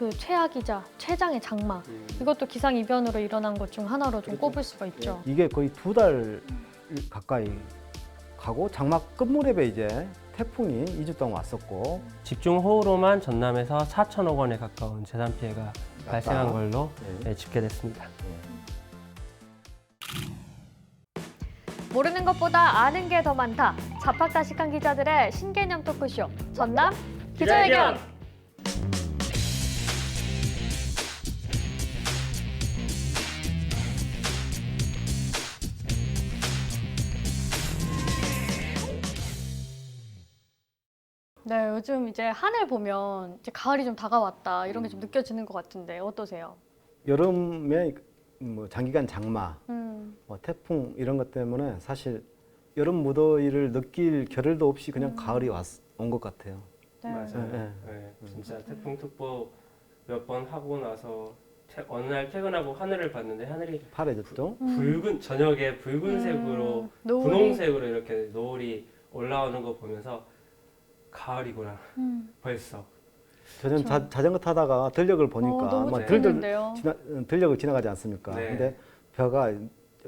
그 최악이자 최장의 장마 음. 이것도 기상 이변으로 일어난 것 중 하나로 좀 그렇죠. 꼽을 수가 있죠. 이게 거의 두 달 가까이 가고 장마 끝무렵에 이제 태풍이 2주 동안 왔었고 집중 호우로만 전남에서 4천억 원에 가까운 재산 피해가 발생한 걸로 네. 네, 집계됐습니다. 모르는 것보다 아는 게 더 많다. 자팍다식한 기자들의 신개념 토크쇼 전남 기자회견. 네, 요즘 이제 하늘 보면 이제 가을이 좀 다가왔다 이런 게 좀 느껴지는 것 같은데 어떠세요? 여름에 뭐 장기간 장마, 음, 뭐 태풍 이런 것 때문에 사실 여름 무더위를 느낄 겨를도 없이 그냥 가을이 온 것 같아요. 네. 맞아요. 네, 네, 진짜 태풍특보 몇 번 하고 나서 태- 어느 날 퇴근하고 하늘을 봤는데 하늘이 파래졌죠. 음. 붉은 저녁에 붉은색으로 음, 노을이. 분홍색으로 이렇게 노을이 올라오는 거 보면서 가을이구나 음. 벌써 저는 자, 자전거 타다가 들녘을 보니까 어, 너무 뭐 네. 들들 좋겠는데요. 지나, 들녘을 지나가지 않습니까? 네. 근데 벼가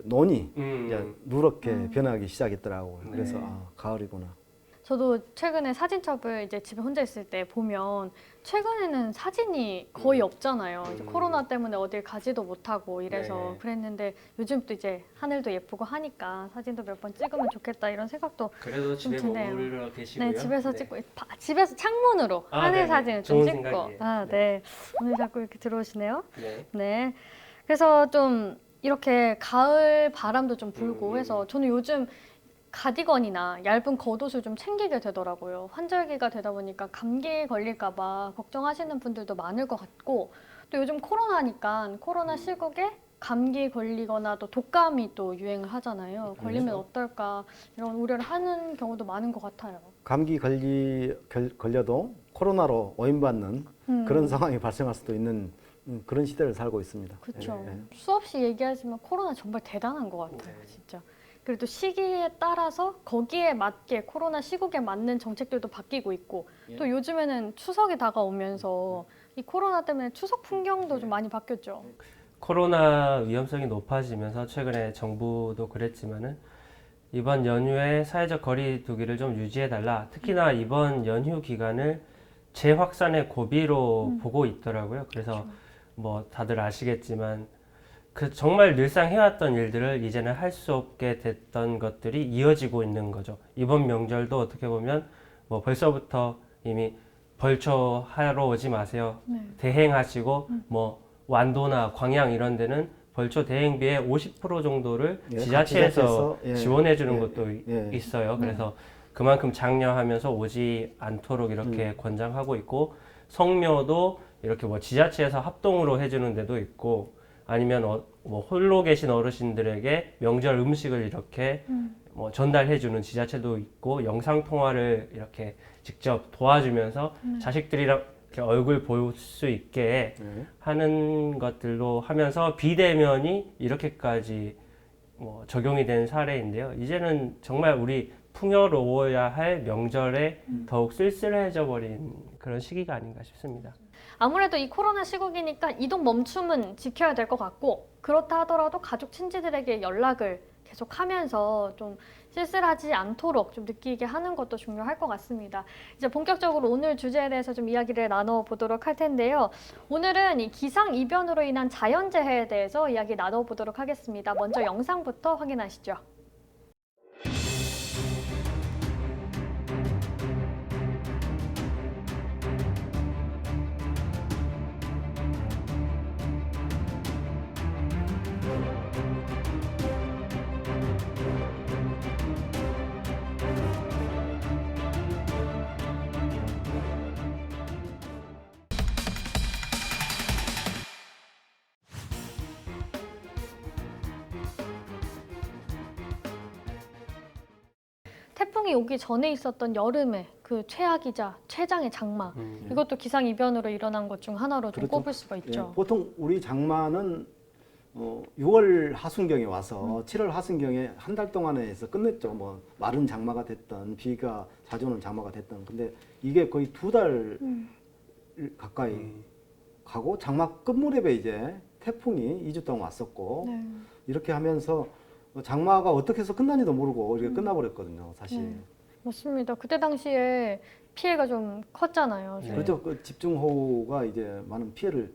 논이 음, 이제 누렇게 음. 변하기 시작했더라고요. 네. 그래서 아, 가을이구나. 저도 최근에 사진첩을 이제 집에 혼자 있을 때 보면 최근에는 사진이 거의 음. 없잖아요. 이제 음. 코로나 때문에 어딜 가지도 못하고 이래서 네. 그랬는데 요즘 또 이제 하늘도 예쁘고 하니까 사진도 몇 번 찍으면 좋겠다 이런 생각도 그래도 집에 좀 드네요. 머물러 계시고요. 네 집에서 네. 찍고 바- 집에서 창문으로 아, 하늘 네네. 사진을 좀 좋은 찍고 생각이에요. 아 네 오늘 자꾸 이렇게 들어오시네요. 네. 네. 그래서 좀 이렇게 가을 바람도 좀 불고 음, 해서 저는 요즘 가디건이나 얇은 겉옷을 좀 챙기게 되더라고요. 환절기가 되다 보니까 감기 걸릴까봐 걱정하시는 분들도 많을 것 같고 또 요즘 코로나니까 코로나 시국에 감기 걸리거나 또 독감이 또 유행을 하잖아요. 걸리면 그렇죠. 어떨까 이런 우려를 하는 경우도 많은 것 같아요. 감기 걸리, 걸, 걸려도 코로나로 오인받는 음. 그런 상황이 발생할 수도 있는 음, 그런 시대를 살고 있습니다. 그렇죠. 예, 예. 수없이 얘기하지만 코로나 정말 대단한 것 같아요, 네. 진짜. 그래도 시기에 따라서 거기에 맞게 코로나 시국에 맞는 정책들도 바뀌고 있고 또 요즘에는 추석이 다가오면서 이 코로나 때문에 추석 풍경도 좀 많이 바뀌었죠. 코로나 위험성이 높아지면서 최근에 정부도 그랬지만은 이번 연휴에 사회적 거리 두기를 좀 유지해 달라. 특히나 이번 연휴 기간을 재확산의 고비로 음. 보고 있더라고요. 그래서 뭐 다들 아시겠지만 그 정말 늘상 해왔던 일들을 이제는 할 수 없게 됐던 것들이 이어지고 있는 거죠. 이번 명절도 어떻게 보면 뭐 벌써부터 이미 벌초 하러 오지 마세요. 네. 대행하시고 음. 뭐 완도나 광양 이런 데는 벌초 대행비의 50% 정도를 예, 지자체에서 예, 지원해 주는 예, 것도 예. 있어요. 그래서 그만큼 장려하면서 오지 않도록 이렇게 음. 권장하고 있고 성묘도 이렇게 뭐 지자체에서 합동으로 해주는 데도 있고 아니면 어, 뭐 홀로 계신 어르신들에게 명절 음식을 이렇게 음. 뭐 전달해주는 지자체도 있고 영상 통화를 이렇게 직접 도와주면서 음. 자식들이랑 이렇게 얼굴 볼 수 있게 예. 하는 것들로 하면서 비대면이 이렇게까지 뭐 적용이 된 사례인데요. 이제는 정말 우리 풍요로워야 할 명절에 음. 더욱 쓸쓸해져 버린 그런 시기가 아닌가 싶습니다. 아무래도 이 코로나 시국이니까 이동 멈춤은 지켜야 될 것 같고 그렇다 하더라도 가족 친지들에게 연락을 계속 하면서 좀 쓸쓸하지 않도록 좀 느끼게 하는 것도 중요할 것 같습니다. 이제 본격적으로 오늘 주제에 대해서 좀 이야기를 나눠보도록 할 텐데요. 오늘은 이 기상 이변으로 인한 자연재해에 대해서 이야기 나눠보도록 하겠습니다. 먼저 영상부터 확인하시죠. 태풍이 오기 전에 있었던 여름의 그 최악이자 최장의 장마. 음. 이것도 기상 이변으로 일어난 것 중 하나로 좀 그렇죠. 꼽을 수가 예, 있죠. 보통 우리 장마는 어, 6월 하순경에 와서 음. 7월 하순경에 한 달 동안에 해서 끝냈죠. 뭐 마른 장마가 됐던 비가 자주 오는 장마가 됐던. 근데 이게 거의 두달 음. 가까이 음. 가고 장마 끝무렵에 이제 태풍이 2주 동안 왔었고 네. 이렇게 하면서 장마가 어떻게 해서 끝난지도 모르고 이렇게 끝나버렸거든요, 사실. 네. 맞습니다. 그때 당시에 피해가 좀 컸잖아요. 네. 그렇죠. 그 집중호우가 이제 많은 피해를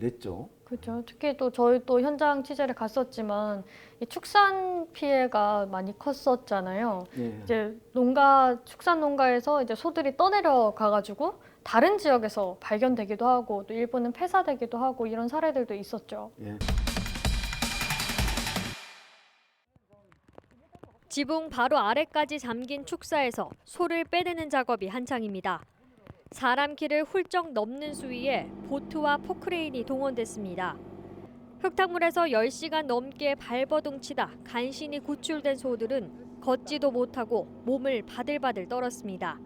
냈죠. 그렇죠. 특히 또 저희 또 현장 취재를 갔었지만 이 축산 피해가 많이 컸었잖아요. 예. 이제 농가 축산 농가에서 이제 소들이 떠내려 가가지고 다른 지역에서 발견되기도 하고 또 일부는 폐사되기도 하고 이런 사례들도 있었죠. 예. 지붕 바로 아래까지 잠긴 축사에서 소를 빼내는 작업이 한창입니다. 사람 키를 훌쩍 넘는 수위에 보트와 포크레인이 동원됐습니다. 흙탕물에서 10시간 넘게 발버둥치다 간신히 구출된 소들은 걷지도 못하고 몸을 바들바들 떨었습니다.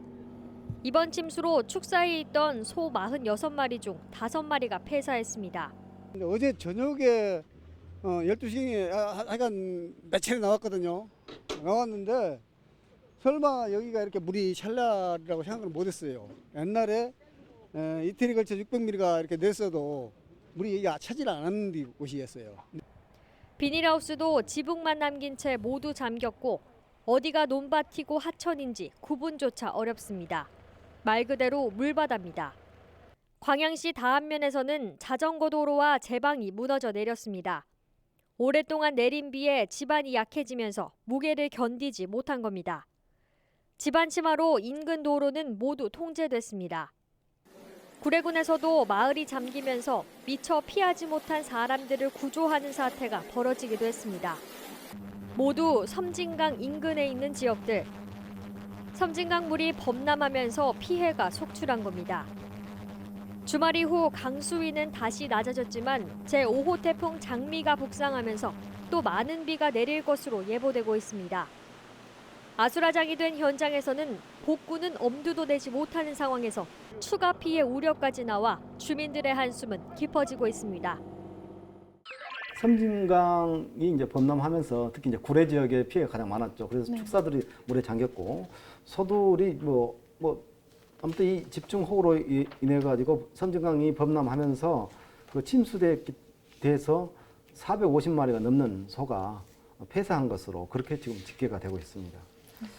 이번 침수로 축사에 있던 소 46마리 중 5마리가 폐사했습니다. 어제 저녁에 어, 12시에 하여간 몇 차례 나왔거든요. 나왔는데 설마 여기가 이렇게 물이 찰날이라고 생각을 못했어요. 옛날에 에, 이틀에 걸쳐 600mm가 이렇게 냈어도 물이 여기 차질 않았는 곳이었어요. 비닐하우스도 지붕만 남긴 채 모두 잠겼고 어디가 논밭이고 하천인지 구분조차 어렵습니다. 말 그대로 물바다입니다. 광양시 다안면에서는 자전거 도로와 제방이 무너져 내렸습니다. 오랫동안 내린 비에 집안이 약해지면서 무게를 견디지 못한 겁니다. 집안 침하로 인근 도로는 모두 통제됐습니다. 구례군에서도 마을이 잠기면서 미처 피하지 못한 사람들을 구조하는 사태가 벌어지기도 했습니다. 모두 섬진강 인근에 있는 지역들. 섬진강 물이 범람하면서 피해가 속출한 겁니다. 주말 이후 강수위는 다시 낮아졌지만 제5호 태풍 장미가 북상하면서 또 많은 비가 내릴 것으로 예보되고 있습니다. 아수라장이 된 현장에서는 복구는 엄두도 내지 못하는 상황에서 추가 피해 우려까지 나와 주민들의 한숨은 깊어지고 있습니다. 섬진강이 이제 범람하면서 특히 이제 구례 지역에 피해가 가장 많았죠. 그래서 네. 축사들이 물에 잠겼고 소들이 뭐뭐 아무튼 이 집중호우로 이- 인해 가지고 섬진강이 범람하면서 그 침수됐기 돼서 450마리가 넘는 소가 폐사한 것으로 그렇게 지금 집계가 되고 있습니다.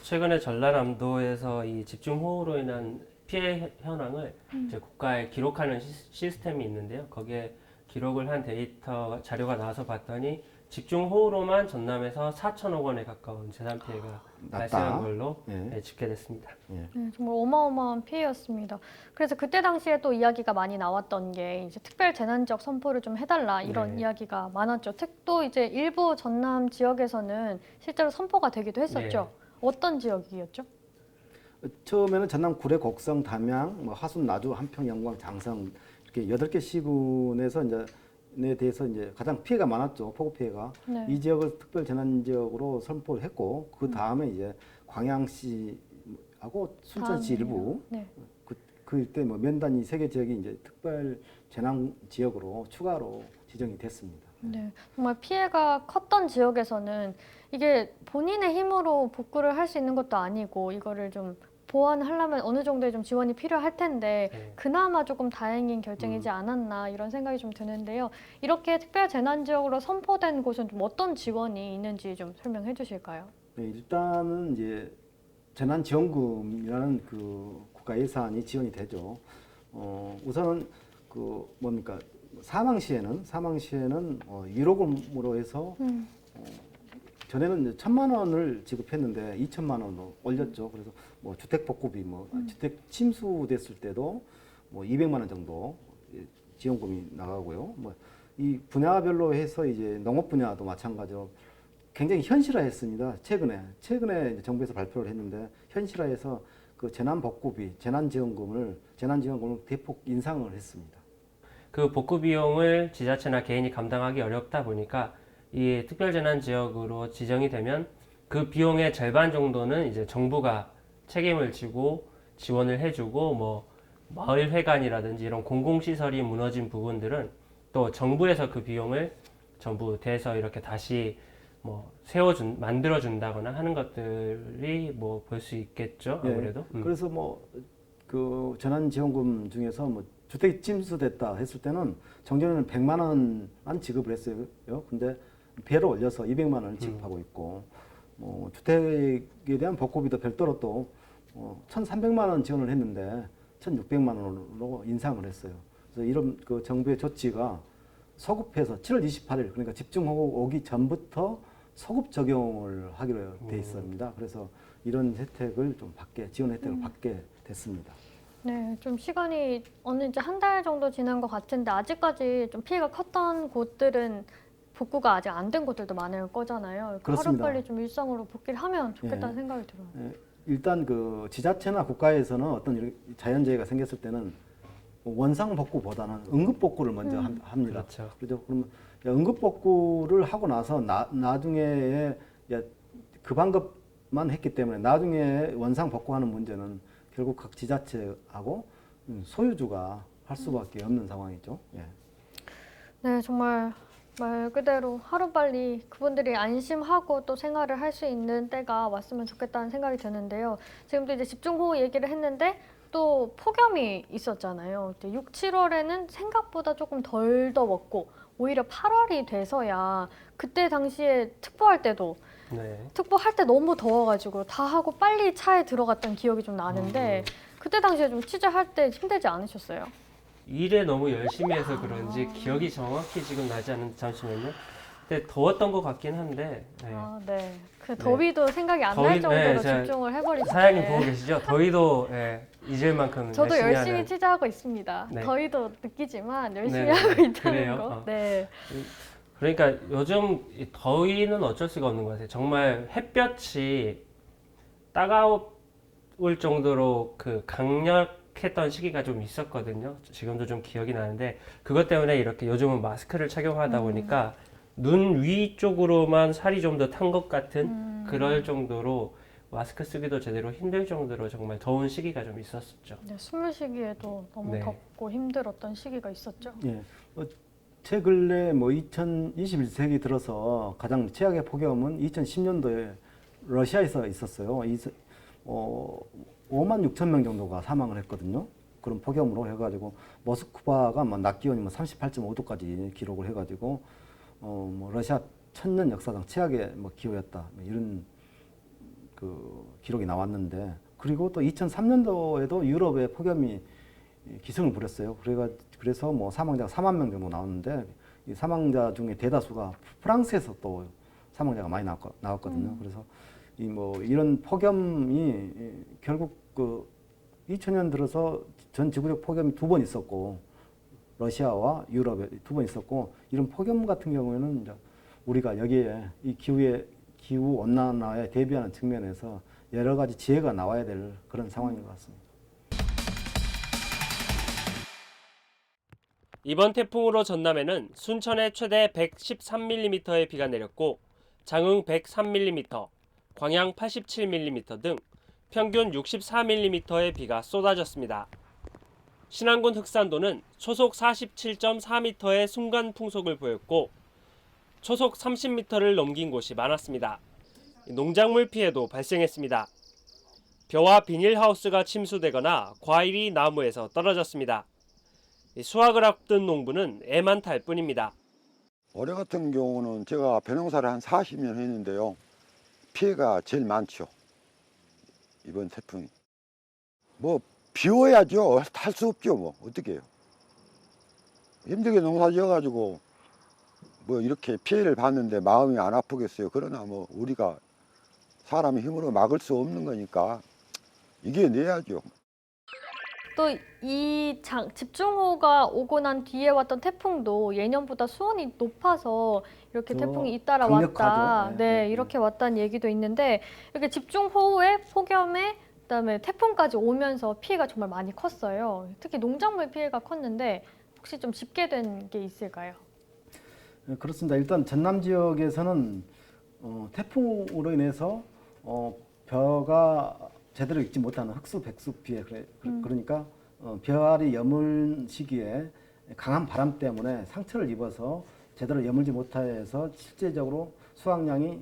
최근에 전라남도에서 이 집중호우로 인한 피해 현황을 이제 국가에 기록하는 시- 시스템이 있는데요. 거기에 기록을 한 데이터 자료가 나와서 봤더니 집중호우로만 전남에서 4천억 원에 가까운 재산 피해가 낮다. 발생한 걸로 예. 네, 집계됐습니다. 네, 정말 어마어마한 피해였습니다. 그래서 그때 당시에 또 이야기가 많이 나왔던 게 이제 특별 재난 지역 선포를 좀 해달라 이런 네. 이야기가 많았죠. 특도 이제 일부 전남 지역에서는 실제로 선포가 되기도 했었죠. 어떤 지역이었죠? 처음에는 전남 구례 곡성 담양 뭐 하순 나주 한평 영광 장성 이렇게 여덟 개 시군에서 이제 에 대해서 이제 가장 피해가 많았죠 폭우 피해가 네. 이 지역을 특별 재난 지역으로 선포를 했고 그 다음에 이제 광양시하고 순천시. 일부 네. 그 그때 뭐 면단이 세개 지역이 이제 특별 재난 지역으로 추가로 지정이 됐습니다. 네, 정말 피해가 컸던 지역에서는 이게 본인의 힘으로 복구를 할 수 있는 것도 아니고 이거를 좀 보완하려면 어느 정도의 좀 지원이 필요할 텐데 네. 그나마 조금 다행인 결정이지 않았나 이런 생각이 좀 드는데요. 이렇게 특별 재난 지역으로 선포된 곳은 좀 어떤 지원이 있는지 좀 설명해 주실까요? 네, 일단은 이제 재난 지원금이라는 그 국가 예산이 지원이 되죠. 어, 우선은 그 뭡니까 사망 시에는 사망 시에는 어, 위로금으로 해서 음. 전에는 천만 원을 지급했는데 이천만 원으로 올렸죠. 그래서 뭐 주택 복구비, 뭐 주택 침수됐을 때도 뭐 200만 원 정도 예, 지원금이 나가고요. 뭐 이 분야별로 해서 이제 농업 분야도 마찬가지로 굉장히 현실화했습니다. 최근에 최근에 정부에서 발표를 했는데 현실화해서 그 재난 복구비, 재난 지원금을 재난 지원금을 대폭 인상을 했습니다. 그 복구 비용을 지자체나 개인이 감당하기 어렵다 보니까 이 특별재난 지역으로 지정이 되면 그 비용의 절반 정도는 이제 정부가 책임을 지고 지원을 해주고 뭐 마을 회관이라든지 이런 공공시설이 무너진 부분들은 또 정부에서 그 비용을 전부 대서 이렇게 다시 뭐 세워준 만들어준다거나 하는 것들이 뭐 볼 수 있겠죠 예, 아무래도 음. 그래서 뭐그 재난 지원금 중에서 뭐 주택이 침수됐다 했을 때는 정전에는 100만 원만 지급을 했어요. 근데 배로 올려서 200만 원을 지급하고 있고 뭐 주택에 대한 복구비도 별도로 또 어, 1,300만 원 지원을 했는데 1,600만 원으로 인상을 했어요. 그래서 이런 그 정부의 조치가 소급해서 7월 28일 그러니까 집중호우 오기 전부터 소급 적용을 하기로 돼 있습니다. 그래서 이런 혜택을 좀 받게 지원 혜택을 받게 됐습니다. 네, 좀 시간이 어느 이제 한 달 정도 지난 것 같은데 아직까지 좀 피해가 컸던 곳들은 복구가 아직 안된 곳들도 많을 거잖아요. 그렇습니다. 하루빨리 좀 일상으로 복귀를 하면 좋겠다는 예. 생각이 들어요. 예, 일단 그 지자체나 국가에서는 어떤 이런 자연재해가 생겼을 때는 원상 복구보다는 응급 복구를 먼저 한- 합니다. 그렇죠. 그죠? 그러면 야, 응급 복구를 하고 나서 나, 나중에 야, 그 방법만 했기 때문에 나중에 원상 복구하는 문제는 결국 각 지자체하고 음, 소유주가 할 수밖에 없는 상황이죠. 예. 네, 정말 말 그대로 하루빨리 그분들이 안심하고 또 생활을 할 수 있는 때가 왔으면 좋겠다는 생각이 드는데요. 지금도 이제 집중호우 얘기를 했는데 또 폭염이 있었잖아요. 이제 6, 7월에는 생각보다 조금 덜 더웠고 오히려 8월이 돼서야 그때 당시에 특보할 때도 네. 특보할 때 너무 더워가지고 다 하고 빨리 차에 들어갔던 기억이 좀 나는데 그때 당시에 좀 취재할 때 힘들지 않으셨어요? 일에 너무 열심히 해서 그런지 기억이 정확히 지금 나지 않는데 잠시만요. 근데 더웠던 것 같긴 한데 네. 아, 네. 그 네. 더위도 생각이 안 더위- 날 정도로 네, 제가 집중을 해버리시네. 사장님 보고 계시죠? 더위도 예, 잊을 만큼 저도 열심히, 열심히 하는. 취재하고 있습니다. 네. 더위도 느끼지만 열심히 네, 하고 네. 있다는 그래요? 거. 어. 네. 그러니까 요즘 이 더위는 어쩔 수가 없는 것 같아요. 정말 햇볕이 따가울 정도로 그 강력 했던 시기가 좀 있었거든요. 지금도 좀 기억이 나는데 그것 때문에 이렇게 요즘은 마스크를 착용하다 보니까 눈 위쪽으로만 살이 좀 더 탄 것 같은 음. 그럴 정도로 마스크 쓰기도 제대로 힘들 정도로 정말 더운 시기가 좀 있었었죠. 네, 숨을 쉬기에도 너무 네. 덥고 힘들었던 시기가 있었죠. 예. 어, 최근래 뭐 2021세기 들어서 가장 최악의 폭염은 2010년도에 러시아에서 있었어요. 이, 어, 5만 6천 명 정도가 사망을 했거든요. 그런 폭염으로 해가지고 모스크바가 뭐낮 기온이 뭐 38.5도까지 기록을 해가지고 어, 뭐 러시아 천년 역사상 최악의 뭐 기후였다 뭐 이런 그 기록이 나왔는데 그리고 또 2003년도에도 유럽의 폭염이 기승을 부렸어요. 그래가 그래서 뭐 사망자가 4만 명 정도 나왔는데 이 사망자 중에 대다수가 프랑스에서 또 사망자가 많이 나왔, 나왔거든요. 그래서 이 뭐 이런 폭염이 이 결국 그 2000년 들어서 전 지구적 폭염이 두 번 있었고 러시아와 유럽에 두 번 있었고 이런 폭염 같은 경우에는 이제 우리가 여기에 이 기후의 기후 온난화에 대비하는 측면에서 여러 가지 지혜가 나와야 될 그런 상황인 것 같습니다. 이번 태풍으로 전남에는 순천에 최대 113mm의 비가 내렸고 장흥 103mm, 광양 87mm 등 평균 64mm의 비가 쏟아졌습니다. 신안군 흑산도는 초속 47.4m의 순간 풍속을 보였고 초속 30m를 넘긴 곳이 많았습니다. 농작물 피해도 발생했습니다. 벼와 비닐하우스가 침수되거나 과일이 나무에서 떨어졌습니다. 이 수확을 앞둔 농부는 애만 탈 뿐입니다. 올해 같은 경우는 제가 벼농사를 한 40년 했는데요. 피해가 제일 많죠. 이번 태풍이. 뭐 비워야죠. 할 수 없죠. 뭐 어떻게 해요. 힘들게 농사 지어가지고 뭐 이렇게 피해를 봤는데 마음이 안 아프겠어요. 그러나 뭐 우리가 사람의 힘으로 막을 수 없는 거니까 이겨내야죠. 또 이 집중호우가 오고 난 뒤에 왔던 태풍도 예년보다 수온이 높아서 이렇게 더 태풍이 잇따라 왔다. 네, 네, 네, 이렇게 왔다는 얘기도 있는데 이렇게 집중호우에 폭염에 그다음에 태풍까지 오면서 피해가 정말 많이 컸어요. 특히 농작물 피해가 컸는데 혹시 좀 집계된 게 있을까요? 네, 그렇습니다. 일단 전남 지역에서는 어, 태풍으로 인해서 어, 벼가 제대로 익지 못하는 흑수 백수 피해 그래, 그- 그러니까 어, 벼알이 여물 시기에 강한 바람 때문에 상처를 입어서 제대로 여물지 못해서 실제적으로 수확량이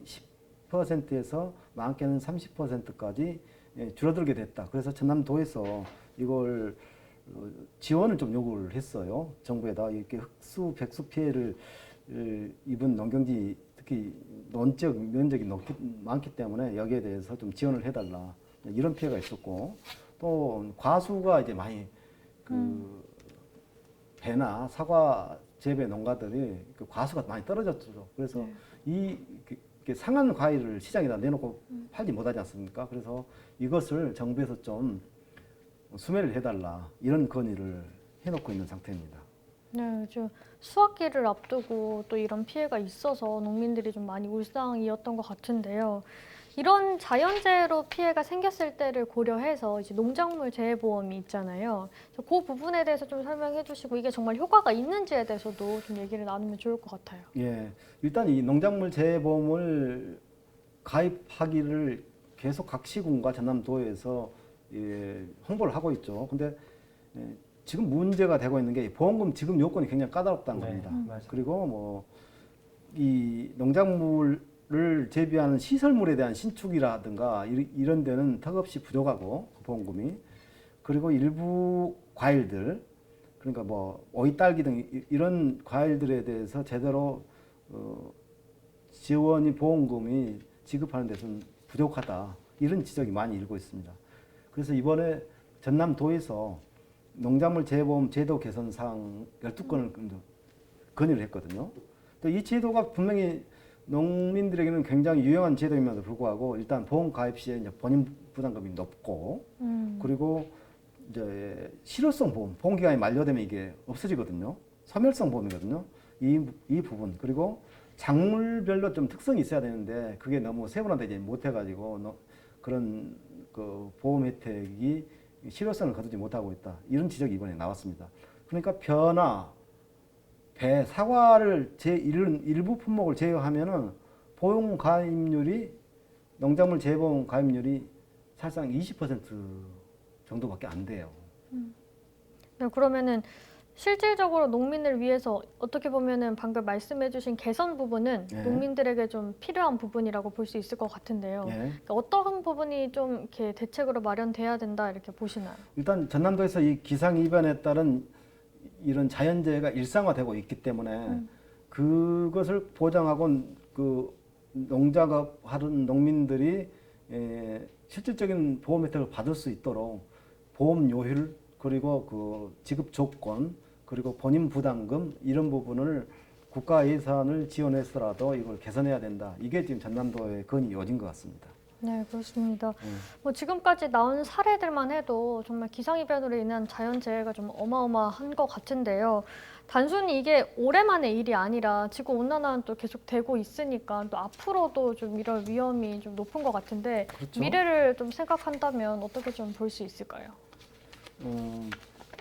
10%에서 많게는 30%까지 예, 줄어들게 됐다. 그래서 전남도에서 이걸 어, 지원을 좀 요구를 했어요. 정부에다 이렇게 흑수, 백수 피해를 을 입은 농경지 특히 논적 면적이 높기, 많기 때문에 여기에 대해서 좀 지원을 해달라 이런 피해가 있었고 또 과수가 이제 많이 그 배나 사과 재배 농가들이 그 과수가 많이 떨어졌죠. 그래서 이 그- 이렇게 상한 과일을 시장에다 내놓고 팔지 못하지 않습니까? 그래서 이것을 정부에서 좀 수매를 해달라 이런 건의를 해놓고 있는 상태입니다. 네, 요즘 수확기를 앞두고 또 이런 피해가 있어서 농민들이 좀 많이 울상이었던 것 같은데요. 이런 자연재해로 피해가 생겼을 때를 고려해서 이제 농작물 재해보험이 있잖아요. 그 부분에 대해서 좀 설명해 주시고 이게 정말 효과가 있는지에 대해서도 좀 얘기를 나누면 좋을 것 같아요. 예, 일단 이 농작물 재보험을 가입하기를 계속 각 시군과 전남도에서 예, 홍보를 하고 있죠. 근데 예, 지금 문제가 되고 있는 게 보험금 지급 요건이 굉장히 까다롭다는 네, 겁니다. 맞아요. 그리고 뭐 이 농작물 을 재배하는 시설물에 대한 신축이라든가 이- 이런 데는 턱없이 부족하고 보험금이 그리고 일부 과일들 그러니까 뭐 오이 딸기 등 이- 이런 과일들에 대해서 제대로 어, 지원이 보험금이 지급하는 데서는 부족하다 이런 지적이 많이 일고 있습니다. 그래서 이번에 전남도에서 농작물 재보험 제도 개선 사항 12건을 건의를 했거든요. 또이 제도가 분명히 농민들에게는 굉장히 유용한 제도임에도 불구하고 일단 보험 가입 시에 이제 본인 부담금이 높고 음. 그리고 이제 실효성 보험, 보험 기간이 만료되면 이게 없어지거든요. 소멸성 보험이거든요. 이, 이 부분 그리고 작물별로 좀 특성이 있어야 되는데 그게 너무 세분화되지 못해가지고 너- 그런 그 보험 혜택이 실효성을 거두지 못하고 있다. 이런 지적이 이번에 나왔습니다. 그러니까 변화, 배, 사과를 제 일부 품목을 제외하면은 보험 가입률이 농작물 재보험 가입률이 사실상 20% 정도밖에 안 돼요. 네, 그러면은 실질적으로 농민을 위해서 어떻게 보면은 방금 말씀해주신 개선 부분은 네. 농민들에게 좀 필요한 부분이라고 볼 수 있을 것 같은데요. 예. 그러니까 어떤 부분이 좀 이렇게 대책으로 마련돼야 된다 이렇게 보시나요? 일단 전남도에서 이 기상 이변에 따른 이런 자연재해가 일상화되고 있기 때문에 그것을 보장하고 그 농작업 하는 농민들이 에, 실질적인 보험 혜택을 받을 수 있도록 보험 요율 그리고 그 지급 조건 그리고 본인 부담금 이런 부분을 국가 예산을 지원해서라도 이걸 개선해야 된다. 이게 지금 전남도의 건의 요지인 것 같습니다. 네, 그렇습니다. 음. 뭐 지금까지 나온 사례들만 해도 정말 기상이변으로 인한 자연재해가 좀 어마어마한 것 같은데요. 단순히 이게 올해만의 일이 아니라 지구 온난화는 또 계속 되고 있으니까 또 앞으로도 좀 이럴 위험이 좀 높은 것 같은데 그렇죠. 미래를 좀 생각한다면 어떻게 좀 볼 수 있을까요? 음,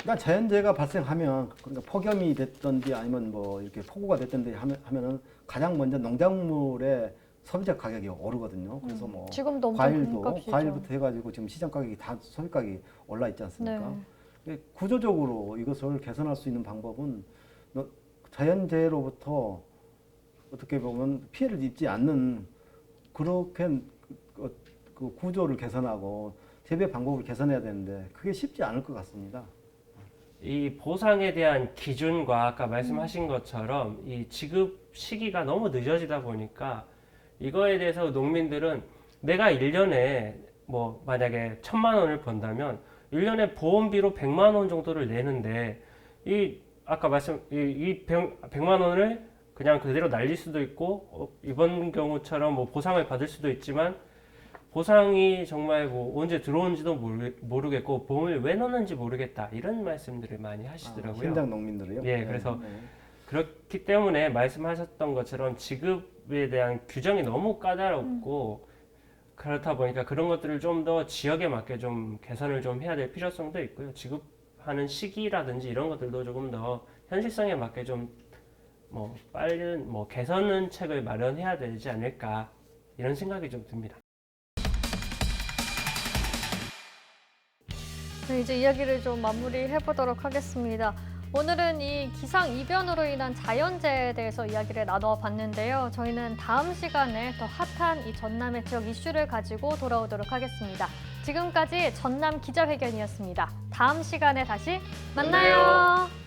그러니까 자연재해가 발생하면 그러니까 폭염이 됐든지 아니면 뭐 이렇게 폭우가 됐든지 하면, 하면은 가장 먼저 농작물의 소비자 가격이 오르거든요. 그래서 뭐 지금도 엄청 과일도 금값이죠. 과일부터 해가지고 지금 시장 가격이 다 소비 가격이 올라 있지 않습니까? 네. 구조적으로 이것을 개선할 수 있는 방법은 너- 자연재해로부터 어떻게 보면 피해를 입지 않는 그렇게 그, 그 구조를 개선하고 재배 방법을 개선해야 되는데 그게 쉽지 않을 것 같습니다. 이 보상에 대한 기준과 아까 말씀하신 것처럼 이 지급 시기가 너무 늦어지다 보니까 이거에 대해서 농민들은 내가 1년에 뭐 만약에 천만 원을 번다면 1년에 보험비로 100만 원 정도를 내는데 이 아까 말씀 이, 이 100, 100만 원을 그냥 그대로 날릴 수도 있고 어, 이번 경우처럼 뭐 보상을 받을 수도 있지만 보상이 정말 뭐 언제 들어온지도 모르, 모르겠고 보험을 왜 넣는지 모르겠다 이런 말씀들을 많이 하시더라고요. 현장 농민들이요. 예, 그래서 네. 그렇기 때문에 말씀하셨던 것처럼 지급에 대한 규정이 너무 까다롭고 그렇다 보니까 그런 것들을 좀 더 지역에 맞게 좀 개선을 좀 해야 될 필요성도 있고요. 지급하는 시기라든지 이런 것들도 조금 더 현실성에 맞게 좀 뭐 빠른 뭐 개선은 책을 마련해야 되지 않을까 이런 생각이 좀 듭니다. 네, 이제 이야기를 좀 마무리해 보도록 하겠습니다. 오늘은 이 기상 이변으로 인한 자연재해에 대해서 이야기를 나눠 봤는데요. 저희는 다음 시간에 더 핫한 이 전남의 지역 이슈를 가지고 돌아오도록 하겠습니다. 지금까지 전남 기자회견이었습니다. 다음 시간에 다시 만나요.